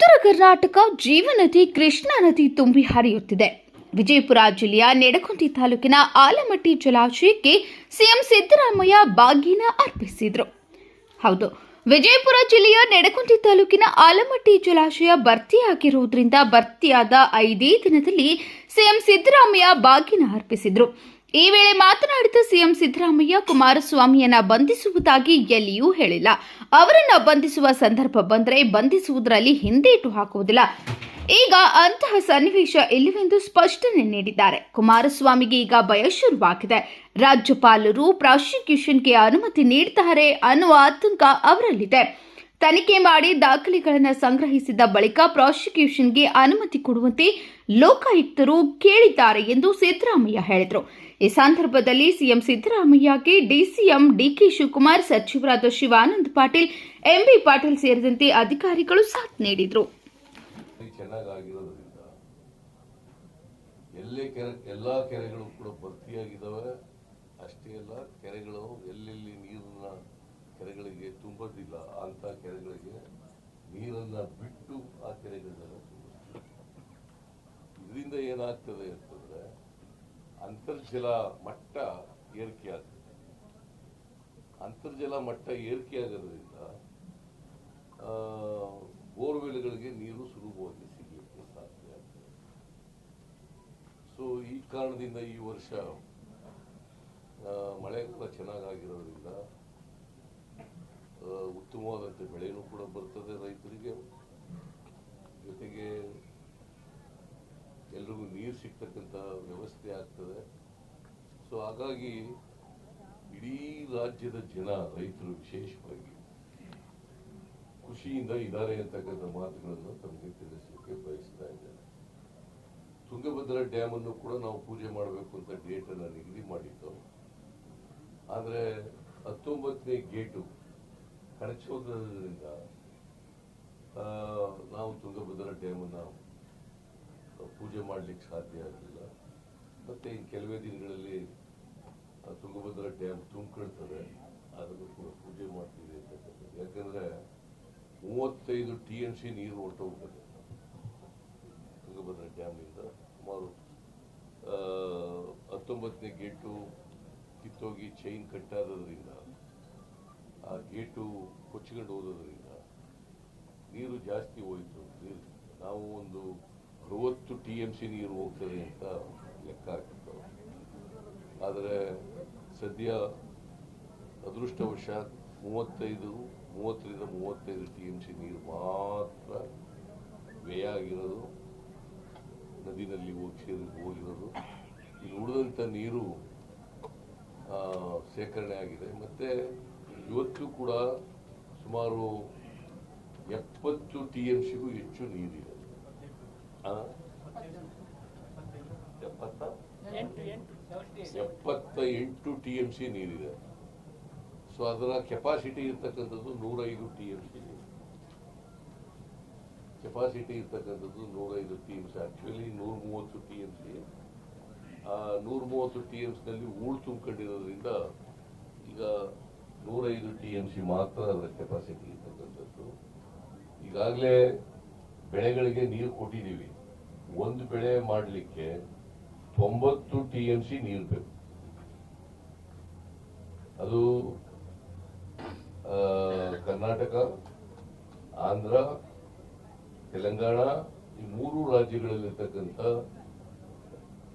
ಉತ್ತರ ಕರ್ನಾಟಕ ಜೀವನದಿ ಕೃಷ್ಣಾ ನದಿ ತುಂಬಿ ಹರಿಯುತ್ತಿದೆ. ವಿಜಯಪುರ ಜಿಲ್ಲೆಯ ನೆಡಕುಂತಿ ತಾಲೂಕಿನ ಆಲಮಟ್ಟಿ ಜಲಾಶಯಕ್ಕೆ ಸಿಎಂ ಸಿದ್ದರಾಮಯ್ಯ ಬಾಗಿನ ಅರ್ಪಿಸಿದರು. ಹೌದು, ವಿಜಯಪುರ ಜಿಲ್ಲೆಯ ನೆಡಕುಂತಿ ತಾಲೂಕಿನ ಆಲಮಟ್ಟಿ ಜಲಾಶಯ ಭರ್ತಿಯಾಗಿರುವುದರಿಂದ ಭರ್ತಿಯಾದ ಐದೇ ದಿನದಲ್ಲಿ ಸಿಎಂ ಸಿದ್ದರಾಮಯ್ಯ ಬಾಗಿನ ಅರ್ಪಿಸಿದರು. ಈ ವೇಳೆ ಮಾತನಾಡಿದ ಸಿಎಂ ಸಿದ್ದರಾಮಯ್ಯ ಕುಮಾರಸ್ವಾಮಿಯನ್ನ ಬಂಧಿಸುವುದಾಗಿ ಎಲ್ಲಿಯೂ ಹೇಳಿಲ್ಲ. ಅವರನ್ನ ಬಂಧಿಸುವ ಸಂದರ್ಭ ಬಂದರೆ ಬಂಧಿಸುವುದರಲ್ಲಿ ಹಿಂದೇಟು ಹಾಕುವುದಿಲ್ಲ. ಈಗ ಅಂತಹ ಸನ್ನಿವೇಶ ಇಲ್ಲವೆಂದು ಸ್ಪಷ್ಟನೆ ನೀಡಿದ್ದಾರೆ. ಕುಮಾರಸ್ವಾಮಿಗೆ ಈಗ ಭಯ ಶುರುವಾಗಿದೆ. ರಾಜ್ಯಪಾಲರು ಪ್ರಾಸಿಕ್ಯೂಷನ್ಗೆ ಅನುಮತಿ ನೀಡ್ತಾರೆ ಅನ್ನುವ ಆತಂಕ ಅವರಲ್ಲಿದೆ. ತನಿಖೆ ಮಾಡಿ ದಾಖಲೆಗಳನ್ನು ಸಂಗ್ರಹಿಸಿದ ಬಳಿಕ ಪ್ರಾಸಿಕ್ಯೂಷನ್ಗೆ ಅನುಮತಿ ಕೊಡುವಂತೆ ಲೋಕಾಯುಕ್ತರು ಕೇಳಿದ್ದಾರೆ ಎಂದು ಸಿದ್ದರಾಮಯ್ಯ ಹೇಳಿದರು. ಈ ಸಂದರ್ಭದಲ್ಲಿ ಸಿಎಂ ಸಿದ್ದರಾಮಯ್ಯಗೆ ಡಿಸಿಎಂ ಡಿಕೆ ಶಿವಕುಮಾರ್, ಸಚಿವರಾದ ಶಿವಾನಂದ್ ಪಾಟೀಲ್, ಎಂಬಿ ಪಾಟೀಲ್ ಸೇರಿದಂತೆ ಅಧಿಕಾರಿಗಳು ಸಾಥ್ ನೀಡಿದರು. ಎಲ್ಲೇ ಕೆರೆ, ಎಲ್ಲಾ ಕೆರೆಗಳು ಕೂಡ ಭರ್ತಿಯಾಗಿದ್ದಾವೆ ಅಷ್ಟೇ ಅಲ್ಲ, ಕೆರೆಗಳು ಎಲ್ಲೆಲ್ಲಿ ನೀರನ್ನ ಕೆರೆಗಳಿಗೆ ತುಂಬೋದಿಲ್ಲ, ಅಂತ ಕೆರೆಗಳಿಗೆ ನೀರನ್ನ ಬಿಟ್ಟು ಆ ಕೆರೆಗಳನ್ನೆಲ್ಲ ತುಂಬಿಸ್ತಾರೆ ಇದರಿಂದ ಏನಾಗ್ತದೆ ಅಂತರ್ಜಲ ಮಟ್ಟ ಏರಿಕೆ ಆಗ್ತದೆ ಅಂತರ್ಜಲ ಮಟ್ಟ ಏರಿಕೆ ಆಗೋದ್ರಿಂದ ಆ, ಬೋರ್ವೆಲ್ಗಳಿಗೆ ನೀರು ಸುಲಭವಾಗಿ ಸಿಗಲಿಕ್ಕೆ ಸಾಧ್ಯ ಆಗ್ತದೆ. ಸೊ ಈ ಕಾರಣದಿಂದ ಈ ವರ್ಷ ಮಳೆಗಾಲ ಮಳೆ ಕೂಡ ಚೆನ್ನಾಗಾಗಿರೋದ್ರಿಂದ ಆ, ಉತ್ತಮವಾದಂಥ ಬೆಳೆಯೂ ಕೂಡ ಬರ್ತದೆ ರೈತರಿಗೆ. ಜೊತೆಗೆ ನೀರು ಸಿಗ್ತಕ್ಕಂಥ ವ್ಯವಸ್ಥೆ ಆಗ್ತದೆ. ಸೊ ಹಾಗಾಗಿ ಇಡೀ ರಾಜ್ಯದ ಜನ ರೈತರು ವಿಶೇಷವಾಗಿ ಖುಷಿಯಿಂದ ಇದ್ದಾರೆ ಅಂತಕ್ಕಂಥ ಮಾತುಗಳನ್ನು ತಮಗೆ ತಿಳಿಸಲಿಕ್ಕೆ ಬಯಸ್ತಾ ಇದ್ದೇನೆ. ತುಂಗಭದ್ರಾ ಡ್ಯಾಮ್ ಅನ್ನು ಕೂಡ ನಾವು ಪೂಜೆ ಮಾಡಬೇಕು ಅಂತ ಡೇಟ್ ಅನ್ನು ನಿಗದಿ ಮಾಡಿದ್ದು? ಆದರೆ ಹತ್ತೊಂಬತ್ತನೇ ಗೇಟು ಕಳಚೋದ್ರಿಂದ ಆ, ನಾವು ತುಂಗಭದ್ರಾ ಡ್ಯಾಮನ್ನು ಪೂಜೆ ಮಾಡ್ಲಿಕ್ಕೆ ಸಾಧ್ಯ ಆಗಲಿಲ್ಲ. ಮತ್ತೆ ಕೆಲವೇ ದಿನಗಳಲ್ಲಿ ತುಂಗಭದ್ರಾ ಡ್ಯಾಮ್ ತುಂಬಿಕೊಳ್ತದೆ. ಅದನ್ನು ಕೂಡ ಪೂಜೆ ಮಾಡ್ತೀವಿ ಅಂತಕ್ಕಂಥದ್ದು ಯಾಕಂದರೆ ಮೂವತ್ತೈದು ಟಿ ಎನ್ ಸಿ ನೀರು ಹೊರಟೋಗ್ತದೆ ತುಂಗಭದ್ರಾ ಡ್ಯಾಮಿಂದ ಸುಮಾರು ಹತ್ತೊಂಬತ್ತನೇ ಗೇಟು ಕಿತ್ತೋಗಿ ಚೈನ್ ಕಟ್ಟಾದ್ರಿಂದ ಆ ಗೇಟು ಕೊಚ್ಚಿಕೊಂಡು ಹೋದ್ರಿಂದ ನೀರು ಜಾಸ್ತಿ ಹೋಯಿತು. ನೀರು, ನಾವು ಒಂದು ಅರವತ್ತು ಟಿ ಎಂ ಸಿ ನೀರು ಹೋಗ್ತದೆ ಅಂತ ಲೆಕ್ಕ ಹಾಕಿತ್ತು ಆದರೆ ಸದ್ಯ ಅದೃಷ್ಟವಶಾತ್ ಮೂವತ್ತೈದು, ಮೂವತ್ತರಿಂದ ಮೂವತ್ತೈದು ಟಿ ಎಂ ಸಿ ನೀರು ಮಾತ್ರ ವ್ಯಯ ಆಗಿರೋದು. ನದಿನಲ್ಲಿ ಹೋಗಿ ಸೇರಿ ಹೋಗಿರೋದು. ಇಲ್ಲಿ ಉಳಿದಂಥ ನೀರು ಶೇಖರಣೆ ಆಗಿದೆ. ಮತ್ತು ಇವತ್ತು ಕೂಡ ಸುಮಾರು ಎಪ್ಪತ್ತು ಟಿ ಎಂ ಸಿಗೂ ಹೆಚ್ಚು ನೀರಿದೆ? ಎಪ್ಪತ್ತ? ಎಂಟು ಟಿ ಎಂ ಸಿ ನೀರಿದೆ. ಸೊ ಅದರ ಕೆಪಾಸಿಟಿ ಇರ್ತಕ್ಕಂಥದ್ದು ನೂರೈದು ಟಿ ಎಂ ಸಿ ಕೆಪಾಸಿಟಿ ಇರ್ತಕ್ಕಂಥದ್ದು ನೂರೈದು ಟಿ ಎಂ ಸಿ. ಆ್ಯಕ್ಚುಲಿ ನೂರ ಮೂವತ್ತು ಟಿ ಎಂ ಸಿ. ನೂರ ಮೂವತ್ತು ಟಿ ಎಂ ನಲ್ಲಿ ಹೂಳು ತುಂಬಿಕೊಂಡಿರೋದ್ರಿಂದ ಈಗ ನೂರೈದು ಟಿ ಎಂ ಸಿ ಮಾತ್ರ ಅದರ ಕೆಪಾಸಿಟಿ ಇರ್ತಕ್ಕಂಥದ್ದು. ಈಗಾಗಲೇ ಬೆಳೆಗಳಿಗೆ ನೀರು ಕೊಟ್ಟಿದ್ದೀವಿ. ಒಂದು ಬೆಳೆ ಮಾಡಲಿಕ್ಕೆ ತೊಂಬತ್ತು ಟಿ ಎಂ ಸಿ ನೀರು ಬೇಕು. ಅದು ಕರ್ನಾಟಕ, ಆಂಧ್ರ, ತೆಲಂಗಾಣ ಈ ಮೂರು ರಾಜ್ಯಗಳಲ್ಲಿರ್ತಕ್ಕಂಥ